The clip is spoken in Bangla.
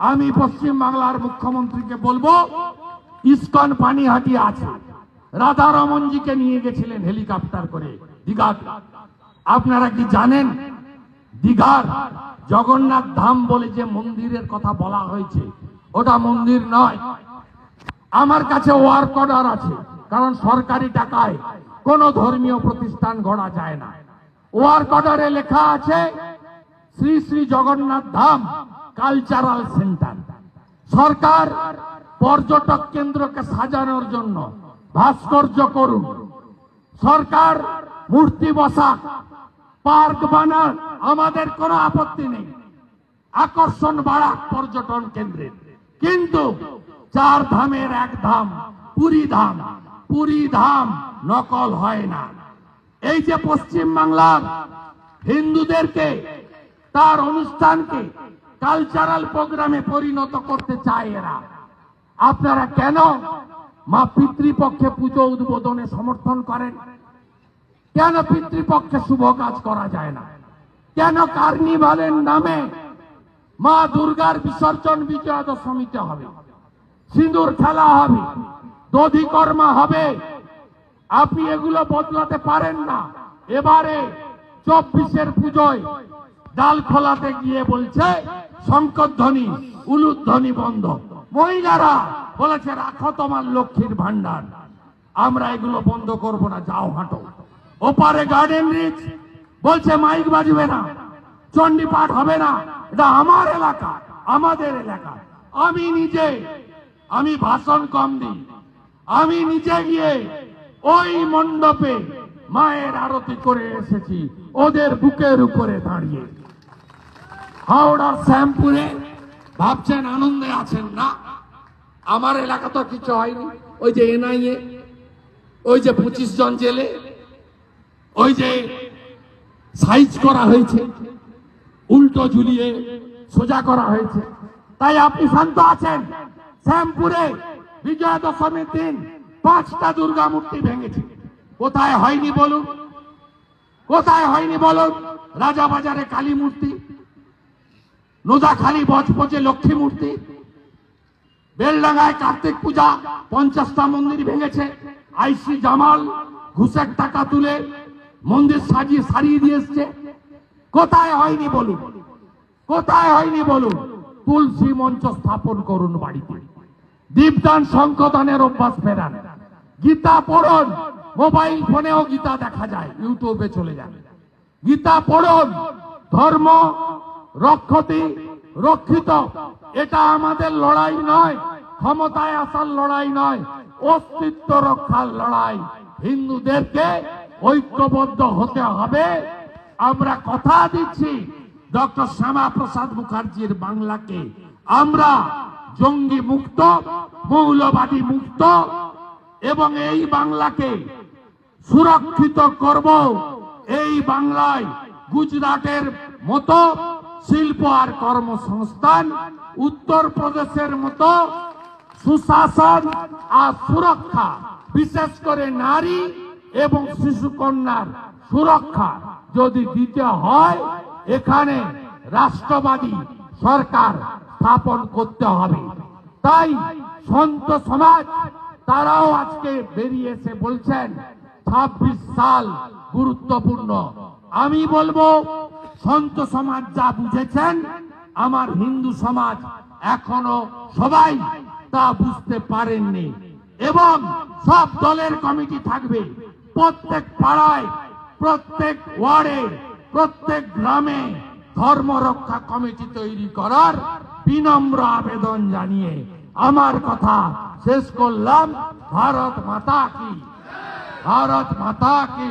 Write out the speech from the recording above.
আমি পশ্চিম বাংলার মুখ্যমন্ত্রীকে বলব, ইস্কন পানিহাটি আছে। রাধা রমনজিকে নিয়ে গেছিলেন হেলিকপ্টার করে দীঘা আপনারা কি জানেন, দীঘার জগন্নাথ ধাম বলে যে মন্দিরের কথা বলা হয়েছে, ওটা মন্দির নয়। আমার কাছে ওয়ার্ক অর্ডার আছে, কারণ সরকারি টাকায় কোনো ধর্মীয় প্রতিষ্ঠান গড়া যায় না। ওয়ার্ক অর্ডারে লেখা আছে শ্রী শ্রী জগন্নাথ ধাম কালচারাল সেন্টার সরকার পর্যটক কেন্দ্রকে সাজানোর জন্য ভাস্কর্য করুন। সরকার মূর্তি বসা, পার্ক বানান, আমাদের কোনো আপত্তি নেই। আকর্ষণ বাড়াক পর্যটন কেন্দ্রের। কিন্তু চার ধামের এক ধাম, পুরী ধাম পুরী ধাম নকল হয় না। এই যে পশ্চিম বাংলার হিন্দুদেরকে তার অনুষ্ঠানকে কালচারাল প্রোগ্রামে পরিণত করতে চায় এরা। আপনারা কেন মা পিতৃপক্ষে পুজো উদ্বোধনে সমর্থন করেন? কেন পিতৃপক্ষে শুভ কাজ করা যায় না? কেন কার্নিভালের নামে মা দুর্গার বিসর্জন বিজয়া দশমীতে হবে? সিঁদুর খেলা হবে দধিকর্মা হবে। আপনি এগুলো বদলাতে পারেন না। এবারে চব্বিশের পুজোয় ডাল খোলাতে গিয়ে বলছে শঙ্করধ্বনি উলুধ্বনি বন্ধ। মহিলারা বলেছে, রাখো তোমার লক্ষ্মীর ভান্ডার আমরা এগুলো বন্ধ করব না, যাও হাঁটো। ওপারে গার্ডেন রিচ বলছে, মাইক বাজবে না চণ্ডী পাঠ হবে না, এটা আমার এলাকা, আমাদের এলাকা। আমি নিজে, আমি ভাষণ কম দিই। আমি নিজে গিয়ে ওই মণ্ডপে মায়ের আরতি করে এসেছি। ওদের বুকের উপরে দাঁড়িয়ে। হাওড়া, শ্যামপুরে ভাবছেন আনন্দে আছেন। না, আমার এলাকা তো কিছু হয়নি। ওই যে এনআইএ, ওই যে পঁচিশ জন জেলে, ওই যে সাইজ করা হয়েছে, উল্টো ঝুলিয়ে সোজা করা হয়েছে। তাই আপনি শান্ত আছেন। শ্যামপুরে বিজয়া দশমীর দিন পাঁচটা দুর্গা মূর্তি ভেঙেছে। কোথায় হয়নি বলুন? কোথায় হয়নি বলুন? রাজাবাজারে কালী মূর্তি নোদাখালী বজপজে লক্ষ্মী মূর্তি, বেলডাঙ্গায় কার্তিক পূজা, পঞ্চাশটা মন্দির ভেঙেছে, আইসি জামাল, ঘুষের টাকা তুলে মন্দির সাজিয়ে সারিয়ে দিয়ে এসছে। কোথায় হয়নি বলুন? কোথায় হয়নি বলুন? তুলসী মঞ্চ স্থাপন করুন বাড়িতে। দীপদান শঙ্খদানের অভ্যাস ফেরান। গীতা পড়ুন। মোবাইল ফোনেও গীতা দেখা যায়, ইউটিউবে চলে যান গীতা পড়ুন, ধর্ম রক্ষতি রক্ষিত, এটা আমাদের লড়াই নয়, ক্ষমতায় আসার লড়াই নয়, অস্তিত্ব রক্ষার লড়াই। হিন্দুদেরকে ঐক্যবদ্ধ হতে হবে। আমরা কথা দিচ্ছি ডক্টর শ্যামা প্রসাদ মুখার্জির বাংলাকে। আমরা জঙ্গি মুক্ত, মৌলবাদী মুক্ত, এবং এই বাংলাকে সুরক্ষিত করব এই বাংলায় গুজরাটের মতো শিল্প আর কর্মসংস্থান উত্তর প্রদেশের মতো সুশাসন আর সুরক্ষা, বিশেষ করে নারী এবং শিশু কন্যার সুরক্ষা যদি দিতে হয়, এখানে রাষ্ট্রবাদী সরকার স্থাপন করতে হবে। তাই সন্ত সমাজ, তারাও আজকে বেরিয়ে এসে বলছেন ছাব্বিশ সাল গুরুত্বপূর্ণ। আমি বলব, সন্ত সমাজ যা বুঝেছেন, আমার হিন্দু সমাজ এখনও সবাই তা বুঝতে পারেননি। এবং সব দলের কমিটি থাকবে। প্রত্যেক পাড়ায়, প্রত্যেক ওয়ার্ডে, প্রত্যেক গ্রামে ধর্ম রক্ষা কমিটি তৈরি করার বিনম্র আবেদন জানিয়ে আমার কথা শেষ করলাম। ভারত মাতা কি। ভারত মাতা কি?